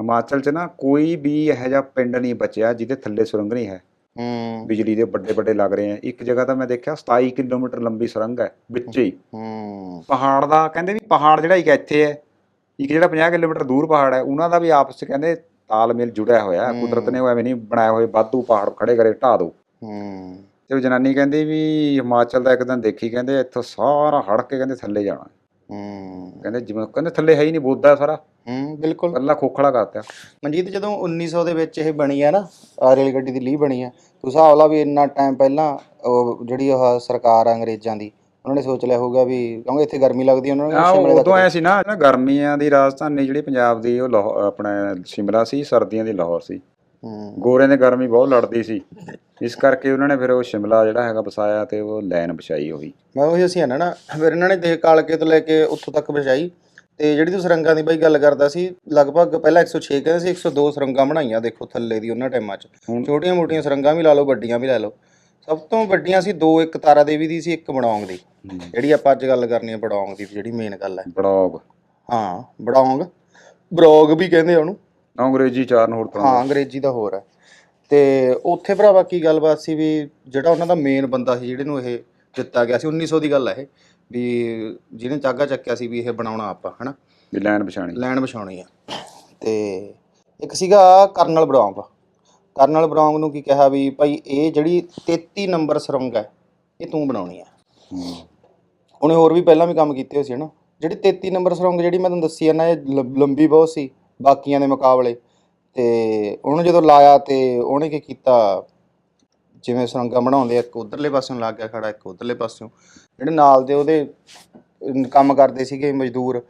ਹਿਮਾਚਲ 'ਚ ਨਾ ਕੋਈ ਵੀ ਇਹੋ ਜਿਹਾ ਪਿੰਡ ਨਹੀਂ ਬਚਿਆ ਜਿਹਦੇ ਥੱਲੇ ਸੁਰੰਗ ਨਹੀਂ ਹੈ। ਹੂੰ। ਬਿਜਲੀ ਦੇ ਵੱਡੇ ਵੱਡੇ ਲੱਗ ਰਹੇ ਆ। ਇੱਕ ਜਗ੍ਹਾ ਤਾਂ ਮੈਂ ਦੇਖਿਆ 27 ਕਿਲੋਮੀਟਰ ਲੰਬੀ ਸੁਰੰਗ ਹੈ ਵਿੱਚ ਹੀ। ਹੂੰ। ਪਹਾੜ ਦਾ ਕਹਿੰਦੇ ਵੀ ਪਹਾੜ ਜਿਹੜਾ ਇੱਕ ਇੱਥੇ ਹੈ ਇੱਕ ਜਿਹੜਾ 50 ਕਿਲੋਮੀਟਰ ਦੂਰ ਪਹਾੜ ਹੈ ਉਹਨਾਂ ਦਾ ਵੀ ਆਪਸ 'ਚ ਕਹਿੰਦੇ ਤਾਲਮੇਲ ਜੁੜਿਆ ਹੋਇਆ। ਕੁਦਰਤ ਨੇ ਉਹ ਐਵੇਂ ਨਹੀਂ ਬਣਾਏ ਹੋਏ ਵਾਧੂ ਪਹਾੜ ਖੜੇ ਕਰੇ ਢਾ ਦੋ। ਹੂੰ। ਤੇ ਉਹ ਜਨਾਨੀ ਕਹਿੰਦੀ ਵੀ ਹਿਮਾਚਲ ਦਾ ਇੱਕ ਦਿਨ ਦੇਖੀ ਕਹਿੰਦੇ ਇੱਥੋਂ ਸਾਰਾ ਹੜ ਕੇ ਕਹਿੰਦੇ ਥੱਲੇ ਜਾਣਾ। ਹੂੰ। ਕਹਿੰਦੇ ਜਿਵੇਂ ਕਹਿੰਦੇ ਥੱਲੇ ਹੈ ਹੀ ਨਹੀਂ ਬੋਦਾ ਸਾਰਾ। ਹੂੰ ਬਿਲਕੁਲ। ਕੱਲਾ ਖੋਖਲਾ ਕਰਤਾ। ਮਨਜੀਤ ਜਦੋਂ 1900 ਦੇ ਵਿੱਚ ਇਹ ਬਣੀ ਆ ਨਾ ਆਹ ਰੇਲ ਗੱਡੀ ਦੀ ਲੀਹ ਬਣੀ ਆ ਤੂੰ ਹਿਸਾਬ ਲਾ ਵੀ ਇੰਨਾ ਟਾਈਮ ਪਹਿਲਾਂ ਉਹ ਜਿਹੜੀ ਉਹ ਸਰਕਾਰ ਆ ਅੰਗਰੇਜ਼ਾਂ ਦੀ ਉਹਨਾਂ ਨੇ ਸੋਚ ਲਿਆ ਹੋਊਗਾ ਵੀ ਕਿਉਂਕਿ ਇੱਥੇ ਗਰਮੀ ਲੱਗਦੀ ਉਹਨਾਂ ਨੇ ਸ਼ਿਮਲੇ ਦਾ ਉਦੋਂ ਆਇਆ ਸੀ ਨਾ ਨਾ ਗਰਮੀਆਂ ਦੀ ਰਾਜਧਾਨੀ ਜਿਹੜੀ ਪੰਜਾਬ ਦੀ ਉਹ ਲਾਹੌਰ ਆਪਣਾ ਸ਼ਿਮਲਾ ਸੀ ਸਰਦੀਆਂ ਦੀ ਲਾਹੌਰ ਸੀ। ਗੋਰਿਆਂ ਦੀ ਗਰਮੀ ਬਹੁਤ ਲੜਦੀ ਸੀ। ਇਸ ਕਰਕੇ ਉਹਨਾਂ ਨੇ ਫਿਰ ਉਹ ਸ਼ਿਮਲਾ ਜਿਹੜਾ ਹੈਗਾ ਵਸਾਇਆ ਤੇ ਉਹ ਲਾਈਨ ਵਿਛਾਈ ਉਹੀ ਮੈਂ ਉਹੀ ਅਸੀਂ ਨਾ ਨਾ ਫਿਰ ਇਹਨਾਂ ਨੇ ਦੇਖ ਕਾਲਕੇ ਤੋਂ ਲੈ ਕੇ ਉੱਥੋਂ ਤੱਕ ਪਹੁੰਚਾਈ ਤੇ ਜਿਹੜੀ ਤੂੰ ਸੁਰੰਗਾਂ ਦੀ ਬਈ ਗੱਲ ਕਰਦਾ ਸੀ ਲਗਭਗ ਪਹਿਲਾਂ 106 ਕਹਿੰਦੇ ਸੀ 102 ਸੁਰੰਗਾਂ ਬਣਾਈਆਂ ਦੇਖੋ ਥੱਲੇ ਦੀ ਉਹਨਾਂ ਟਾਈਮਾਂ 'ਚ। ਹੁਣ- ਛੋਟੀਆਂ ਮੋਟੀਆਂ ਸੁਰੰਗਾਂ ਵੀ ਲਾ ਲਓ ਵੱਡੀਆਂ ਵੀ ਲੈ ਲਓ। ਸਭ ਤੋਂ ਵੱਡੀਆਂ ਸੀ ਦੋ ਇੱਕ ਤਾਰਾ ਦੇਵੀ ਦੀ ਸੀ ਇੱਕ ਬੜੌਂਗ ਦੀ। ਜਿਹੜੀ ਆਪਾਂ ਅੱਜ ਗੱਲ ਕਰਨੀ ਹੈ ਬੜੌਂਗ ਦੀ ਜਿਹੜੀ ਮੇਨ ਗੱਲ ਹੈ। ਬੜੌਗ ਹਾਂ ਬੜੌਂਗ ਬਰੋਗ ਵੀ ਕਹਿੰਦੇ ਆ ਉਹਨੂੰ। ਅੰਗਰੇਜ਼ੀ ਚਾਰਨ ਹੋਰ ਤਰ੍ਹਾਂ ਹਾਂ ਅੰਗਰੇਜ਼ੀ ਦਾ ਹੋਰ ਹੈ। ਤੇ ਉੱਥੇ ਭਰਾਵਾ ਕੀ ਗੱਲਬਾਤ ਸੀ ਵੀ ਜਿਹੜਾ ਉਹਨਾਂ ਦਾ ਮੇਨ ਬੰਦਾ ਸੀ ਜਿਹੜੇ ਨੂੰ ਇਹ ਦਿੱਤਾ ਗਿਆ ਸੀ 1900 ਦੀ ਗੱਲ ਹੈ ਇਹ ਵੀ ਜਿਹਨੇ ਚਾਗਾ ਚੱਕਿਆ ਸੀ ਵੀ ਇਹ ਬਣਾਉਣਾ ਆਪਾਂ ਹਨਾ? ਵੀ ਲਾਈਨ ਵਿਛਾਣੀ ਲੈਂਡ ਵਿਛਾਉਣੀ ਆ। ਤੇ ਇੱਕ ਸੀਗਾ ਕਰਨਲ ਬਰੌਂਗ। ਕਰਨਲ ਬਰੌਂਗ ਨੂੰ ਕੀ ਕਿਹਾ ਵੀ ਭਾਈ ਇਹ ਜਿਹੜੀ 33 ਨੰਬਰ ਸੁਰੰਗ ਹੈ ਇਹ ਤੂੰ ਬਣਾਉਣੀ ਆ। ਉਹਨੇ ਹੋਰ ਵੀ ਪਹਿਲਾਂ ਵੀ ਕੰਮ ਕੀਤੇ ਹੋਏ ਸੀ ਹਨਾ? ਜਿਹੜੀ 33 ਨੰਬਰ ਸੁਰੰਗ ਜਿਹੜੀ ਮੈਂ ਤੁਹਾਨੂੰ ਦੱਸੀ ਆ ਨਾ ਇਹ ਲੰਬੀ ਬਹੁਤ ਸੀ। ਬਾਕੀਆਂ ਦੇ ਮੁਕਾਬਲੇ। ਤੇ ਉਹਨੂੰ ਜਦੋਂ ਲਾਇਆ ਤੇ ਉਹਨੇ ਕੀ ਕੀਤਾ? ਜਿਵੇਂ ਸੁਰੰਗਾਂ ਬਣਾਉਂਦੇ ਆ ਇੱਕ ਉਧਰਲੇ ਪਾਸਿਓਂ ਲੱਗ ਗਿਆ ਖੜਾ ਇੱਕ ਉਧਰਲੇ ਪਾਸਿਓਂ। ਜਿਹੜੇ ਨਾਲ ਦੇ ਉਹਦੇ ਕੰਮ ਕਰਦੇ ਸੀਗੇ ਮਜ਼ਦੂਰ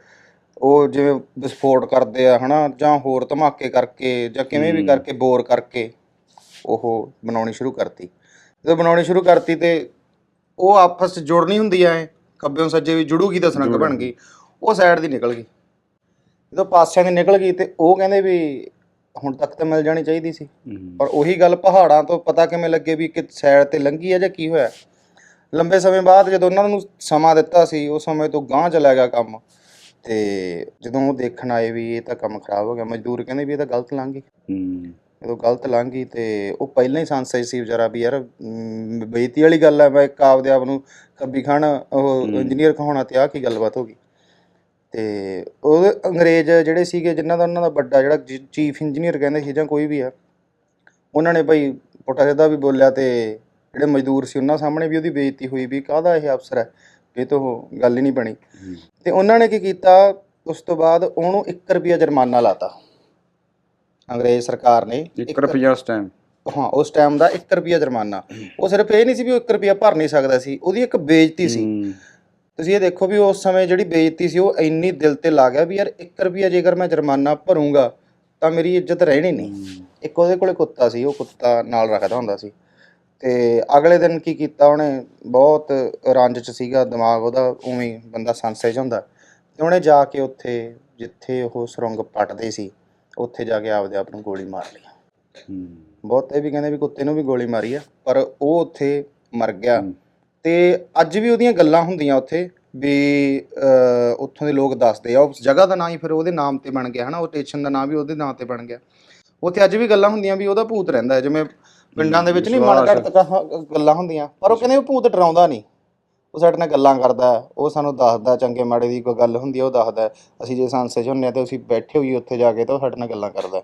ਉਹ ਜਿਵੇਂ ਵਿਸਫੋਟ ਕਰਦੇ ਆ ਹਨਾ? ਜਾਂ ਹੋਰ ਧਮਾਕੇ ਕਰਕੇ ਜਾਂ ਕਿਵੇਂ ਵੀ ਕਰਕੇ ਬੋਰ ਕਰਕੇ ਉਹ ਬਣਾਉਣੀ ਸ਼ੁਰੂ ਕਰਤੀ। ਜਦੋਂ ਬਣਾਉਣੀ ਸ਼ੁਰੂ ਕਰਤੀ ਤੇ ਉਹ ਆਪਸ 'ਚ ਜੁੜਨੀ ਹੁੰਦੀ ਐ। ਖੱਬੇੋਂ ਸੱਜੇ ਵੀ ਜੁੜੂਗੀ ਤਾਂ ਸੁਰੰਗ ਬਣ ਗਈ। ਉਹ ਸਾਈਡ ਦੀ ਨਿਕਲ ਗਈ। ਜਦੋਂ ਪਾਸਿਆਂ ਦੀ ਨਿਕਲ ਗਈ ਤੇ ਉਹ ਕਹਿੰਦੇ ਵੀ ਹੁਣ ਤੱਕ ਤਾਂ ਮਿਲ ਜਾਣੀ ਚਾਹੀਦੀ ਸੀ। ਪਰ ਉਹੀ ਗੱਲ ਪਹਾੜਾਂ ਤੋਂ ਪਤਾ ਕਿਵੇਂ ਲੱਗੇ ਵੀ ਕਿ ਸਾਈਡ ਤੇ ਲੰਗੀ ਹੈ ਜਾਂ ਕੀ ਹੋਇਆ। ਲੰਬੇ ਸਮੇਂ ਬਾਅਦ ਜਦੋਂ ਉਹਨਾਂ ਨੂੰ ਸਮਾਂ ਦਿੱਤਾ ਸੀ ਉਸ ਸਮੇਂ ਤੋਂ ਗਾਂਹ ਚਲਾ ਗਿਆ ਕੰਮ। ਤੇ ਜਦੋਂ ਉਹ ਦੇਖਣ ਆਏ ਵੀ ਇਹ ਤਾਂ ਕੰਮ ਖਰਾਬ ਹੋ ਗਿਆ ਮਜ਼ਦੂਰ ਕਹਿੰਦੇ ਵੀ ਇਹ ਤਾਂ ਗਲਤ ਲੰਘ ਗਈ। ਜਦੋਂ ਗਲਤ ਲੰਘ ਗਈ ਤੇ ਉਹ ਪਹਿਲਾਂ ਹੀ ਸੰਸਜ ਸੀ ਵਿਚਾਰਾ ਵੀ ਯਾਰ ਮ, ਬੇਇੱਜ਼ਤੀ ਵਾਲੀ ਗੱਲ ਹੈ ਮੈਂ ਇੱਕ ਆਪਦੇ ਆਪ ਨੂੰ ਕੱਬੀ ਖਾਨ ਉਹ ਇੰਜੀਨੀਅਰ ਕਹਾਉਣਾ ਤੇ ਆਹ ਕੀ ਗੱਲਬਾਤ ਹੋ ਗਈ। ਤੇ ਉਹ ਅੰਗਰੇਜ਼ ਜਿਹੜੇ ਸੀਗੇ ਜਿਨ੍ਹਾਂ ਦਾ ਉਹਨਾਂ ਦਾ ਵੱਡਾ ਜਿਹੜਾ ਚੀਫ ਇੰਜੀਨੀਅਰ ਕਹਿੰਦੇ ਸੀ ਜਾਂ ਕੋਈ ਵੀ ਆ ਉਹਨਾਂ ਨੇ ਭਾਈ ਪੁੱਠਾ ਸਿੱਧਾ ਵੀ ਬੋਲਿਆ ਤੇ ਜਿਹੜੇ ਮਜ਼ਦੂਰ ਸੀ ਉਹਨਾਂ ਸਾਹਮਣੇ ਵੀ ਉਹਦੀ ਬੇਇੱਜ਼ਤੀ ਹੋਈ ਵੀ ਕਾਹਦਾ ਇਹ ਅਫਸਰ ਹੈ? ਇਹ ਤਾਂ ਉਹ ਗੱਲ ਹੀ ਨਹੀਂ ਬਣੀ। ਤੇ ਉਹਨਾਂ ਨੇ ਕੀ ਕੀਤਾ? ਉਸ ਤੋਂ ਬਾਅਦ ਉਹਨੂੰ 1 ਰੁਪਿਆ ਜੁਰਮਾਨਾ ਲਾਤਾ। ਅੰਗਰੇਜ਼ ਸਰਕਾਰ ਨੇ 1 ਰੁਪਿਆ ਉਸ ਟਾਈਮ ਹਾਂ ਉਸ ਟਾਈਮ ਦਾ 1 ਰੁਪਿਆ ਜੁਰਮਾਨਾ। ਉਹ ਸਿਰਫ ਇਹ ਨਹੀਂ ਸੀ ਵੀ ਉਹ 1 ਰੁਪਿਆ ਭਰ ਨਹੀਂ ਸਕਦਾ ਸੀ ਉਹਦੀ ਇੱਕ ਬੇਇੱਜ਼ਤੀ ਸੀ। ਤੁਸੀਂ ਇਹ ਦੇਖੋ ਵੀ ਉਸ ਸਮੇਂ ਜਿਹੜੀ ਬੇਇੱਜ਼ਤੀ ਸੀ ਉਹ ਇੰਨੀ ਦਿਲ ਤੇ ਲਾ ਗਿਆ ਵੀ ਯਾਰ 1 ਰੁਪਿਆ ਜੇਕਰ ਮੈਂ ਜੁਰਮਾਨਾ ਭਰੂੰਗਾ ਤਾਂ ਮੇਰੀ ਇੱਜ਼ਤ ਰਹਿਣੀ ਨਹੀਂ। ਇੱਕ ਉਹਦੇ ਕੋਲੇ ਕੁੱਤਾ ਸੀ ਉਹ ਕੁੱਤਾ ਨਾਲ ਰੱਖਦਾ ਹੁੰਦਾ ਸੀ। ਤੇ ਅਗਲੇ ਦਿਨ ਕੀ ਕੀਤਾ ਉਹਨੇ? ਬਹੁਤ ਰੰਜ ਚ ਸੀਗਾ ਦਿਮਾਗ ਉਹਦਾ ਉਵੇਂ ਬੰਦਾ ਸੰਸੇਜ ਹੁੰਦਾ। ਤੇ ਉਹਨੇ ਜਾ ਕੇ ਉੱਥੇ ਜਿੱਥੇ ਉਹ ਸੁਰੰਗ ਪੱਟਦੇ ਸੀ ਉੱਥੇ ਜਾ ਕੇ ਆਪਦੇ ਆਪ ਨੂੰ ਗੋਲੀ ਮਾਰ ਲਈ। ਬਹੁਤ ਇਹ ਵੀ ਕਹਿੰਦੇ ਵੀ ਕੁੱਤੇ ਨੂੰ ਵੀ ਗੋਲੀ ਮਾਰੀ ਆ ਪਰ ਉਹ ਉੱਥੇ ਮਰ ਗਿਆ। ਤੇ ਅੱਜ ਵੀ ਉਹਦੀਆਂ ਗੱਲਾਂ ਹੁੰਦੀਆਂ ਉੱਥੇ ਵੀ ਉੱਥੋਂ ਦੇ ਲੋਕ ਦੱਸਦੇ ਆ ਉਸ ਜਗ੍ਹਾ ਦਾ ਨਾਂ ਹੀ ਫਿਰ ਉਹਦੇ ਨਾਮ ਤੇ ਬਣ ਗਿਆ ਹਨਾ ਉਹ ਸਟੇਸ਼ਨ ਦਾ ਨਾਂ ਵੀ ਉਹਦੇ ਨਾਂ ਤੇ ਬਣ ਗਿਆ ਉੱਥੇ ਅੱਜ ਵੀ ਗੱਲਾਂ ਹੁੰਦੀਆਂ ਵੀ ਉਹਦਾ ਭੂਤ ਰਹਿੰਦਾ ਹੈ, ਜਿਵੇਂ ਪਿੰਡਾਂ ਦੇ ਵਿੱਚ ਨਹੀਂ ਮਨ ਘੜਤ ਗੱਲਾਂ ਹੁੰਦੀਆਂ ਪਰ ਉਹ ਕਹਿੰਦੇ ਉਹ ਭੂਤ ਡਰਾਉਂਦਾ ਨਹੀਂ ਉਹ ਸਾਡੇ ਨਾਲ ਗੱਲਾਂ ਕਰਦਾ ਉਹ ਸਾਨੂੰ ਦੱਸਦਾ ਚੰਗੇ ਮਾੜੇ ਦੀ ਕੋਈ ਗੱਲ ਹੁੰਦੀ ਹੈ ਉਹ ਦੱਸਦਾ। ਅਸੀਂ ਜੇ ਸੰਸੇ ਚ ਹੁੰਨੇ ਆ ਤੇ ਅਸੀਂ ਬੈਠੇ ਹੋਈਏ ਉੱਥੇ ਜਾ ਕੇ ਤਾਂ ਉਹ ਸਾਡੇ ਨਾਲ ਗੱਲਾਂ ਕਰਦਾ।